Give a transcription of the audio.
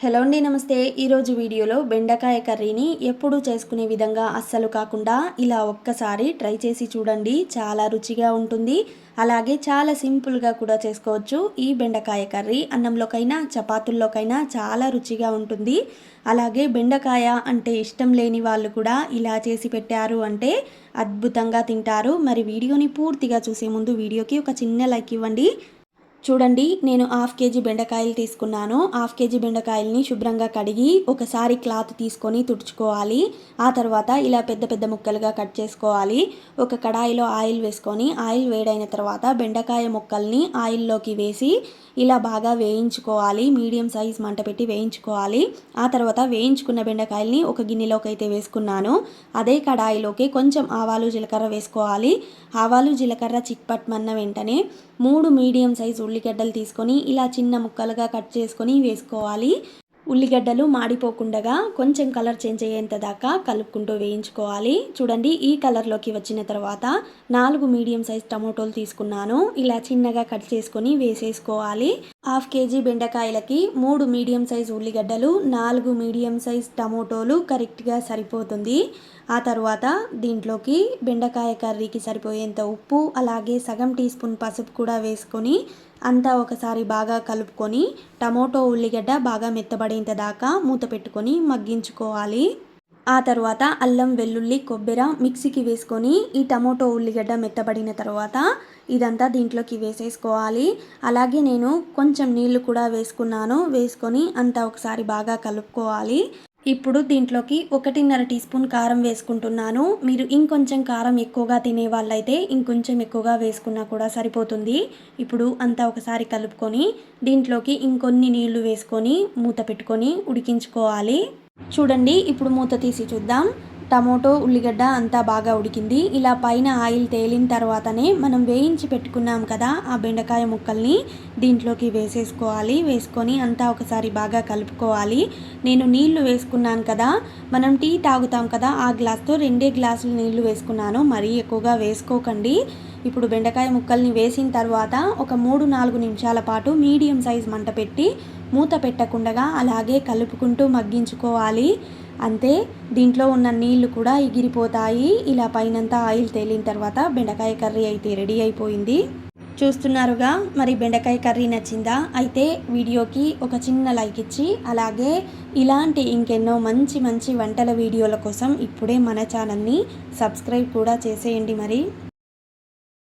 Hello అండి నమస్తే. ఈరోజు వీడియోలో బెండకాయ కర్రీని ఎప్పుడూ చేసుకునే విధంగా అస్సలు కాకుండా ఇలా ఒక్కసారి ట్రై చేసి చూడండి. చాలా రుచిగా ఉంటుంది. అలాగే చాలా సింపుల్గా కూడా చేసుకోవచ్చు. ఈ బెండకాయ కర్రీ అన్నంలోకైనా చపాతుల్లోకైనా చాలా రుచిగా ఉంటుంది. అలాగే బెండకాయ అంటే ఇష్టం లేని వాళ్ళు కూడా ఇలా చేసి పెట్టారు అంటే అద్భుతంగా తింటారు. మరి వీడియోని పూర్తిగా చూసే ముందు వీడియోకి ఒక చిన్న లైక్ ఇవ్వండి. చూడండి నేను హాఫ్ కేజీ బెండకాయలు తీసుకున్నాను. హాఫ్ కేజీ బెండకాయలని శుభ్రంగా కడిగి ఒకసారి క్లాత్ తీసుకొని తుడుచుకోవాలి. ఆ తర్వాత ఇలా పెద్ద పెద్ద ముక్కలుగా కట్ చేసుకోవాలి. ఒక కడాయిలో ఆయిల్ వేసుకొని ఆయిల్ వేడైన తర్వాత బెండకాయ ముక్కల్ని ఆయిల్లోకి వేసి ఇలా బాగా వేయించుకోవాలి. మీడియం సైజ్ మంట పెట్టి వేయించుకోవాలి. ఆ తర్వాత వేయించుకున్న బెండకాయల్ని ఒక గిన్నెలోకి అయితే వేసుకున్నాను. అదే కడాయిలోకి కొంచెం ఆవాలు జీలకర్ర వేసుకోవాలి. ఆవాలు జీలకర్ర చిక్పట్మన్న వెంటనే మూడు మీడియం సైజ్ ఉల్లిగడ్డలు తీసుకొని ఇలా చిన్న ముక్కలుగా కట్ చేసుకొని వేసుకోవాలి. ఉల్లిగడ్డలు మాడిపోకుండగా కొంచెం కలర్ చేంజ్ అయ్యేంత దాకా కలుపుకుంటూ వేయించుకోవాలి. చూడండి ఈ కలర్లోకి వచ్చిన తర్వాత నాలుగు మీడియం సైజ్ టమోటోలు తీసుకున్నాను. ఇలా చిన్నగా కట్ చేసుకొని వేసేసుకోవాలి. హాఫ్ కేజీ బెండకాయలకి మూడు మీడియం సైజ్ ఉల్లిగడ్డలు నాలుగు మీడియం సైజ్ టమోటోలు కరెక్ట్గా సరిపోతుంది. ఆ తర్వాత దీంట్లోకి బెండకాయ కర్రీకి సరిపోయేంత ఉప్పు అలాగే సగం టీ స్పూన్ పసుపు కూడా వేసుకొని అంతా ఒకసారి బాగా కలుపుకొని టమోటో ఉల్లిగడ్డ బాగా మెత్తబడేంత దాకా మూత పెట్టుకొని మగ్గించుకోవాలి. ఆ తర్వాత అల్లం వెల్లుల్లి కొబ్బెర మిక్సీకి వేసుకొని ఈ టమోటో ఉల్లిగడ్డ మెత్తబడిన తర్వాత ఇదంతా దీంట్లోకి వేసేసుకోవాలి. అలాగే నేను కొంచెం నీళ్ళు కూడా వేసుకున్నాను. వేసుకొని అంతా ఒకసారి బాగా కలుపుకోవాలి. ఇప్పుడు దీంట్లోకి ఒకటిన్నర టీ స్పూన్ కారం వేసుకుంటున్నాను. మీరు ఇంకొంచెం కారం ఎక్కువగా తినే వాళ్ళైతే ఇంకొంచెం ఎక్కువగా వేసుకున్నా కూడా సరిపోతుంది. ఇప్పుడు అంతా ఒకసారి కలుపుకొని దీంట్లోకి ఇంకొన్ని నీళ్ళు వేసుకొని మూత పెట్టుకొని ఉడికించుకోవాలి. చూడండి ఇప్పుడు మూత తీసి చూద్దాం. టమోటో ఉల్లిగడ్డ అంతా బాగా ఉడికింది. ఇలా పైన ఆయిల్ తేలిన తర్వాతనే మనం వేయించి పెట్టుకున్నాం కదా ఆ బెండకాయ ముక్కల్ని. దీంట్లోకి వేసేసుకోవాలి. వేసుకొని అంతా ఒకసారి బాగా కలుపుకోవాలి. నేను నీళ్ళు వేసుకున్నాను కదా. మనం టీ తాగుతాం కదా. ఆ గ్లాస్తో రెండే గ్లాసులు నీళ్ళు వేసుకున్నాను. మరీ ఎక్కువగా వేసుకోకండి. ఇప్పుడు బెండకాయ ముక్కల్ని వేసిన తర్వాత ఒక మూడు నాలుగు నిమిషాల పాటు మీడియం సైజ్ మంట పెట్టి మూత పెట్టకుండా అలాగే కలుపుకుంటూ మగ్గించుకోవాలి. అంతే దీంట్లో ఉన్న నీళ్ళు కూడా ఎగిరిపోతాయి. ఇలా పైనంతా ఆయిల్ తేలిన తర్వాత బెండకాయ కర్రీ అయితే రెడీ అయిపోయింది. చూస్తున్నారుగా మరి బెండకాయ కర్రీ నచ్చిందా? అయితే వీడియోకి ఒక చిన్న లైక్ ఇచ్చి అలాగే ఇలాంటి ఇంకెన్నో మంచి మంచి వంటల వీడియోల కోసం ఇప్పుడే మన ఛానల్ని సబ్స్క్రైబ్ కూడా చేసేయండి మరి.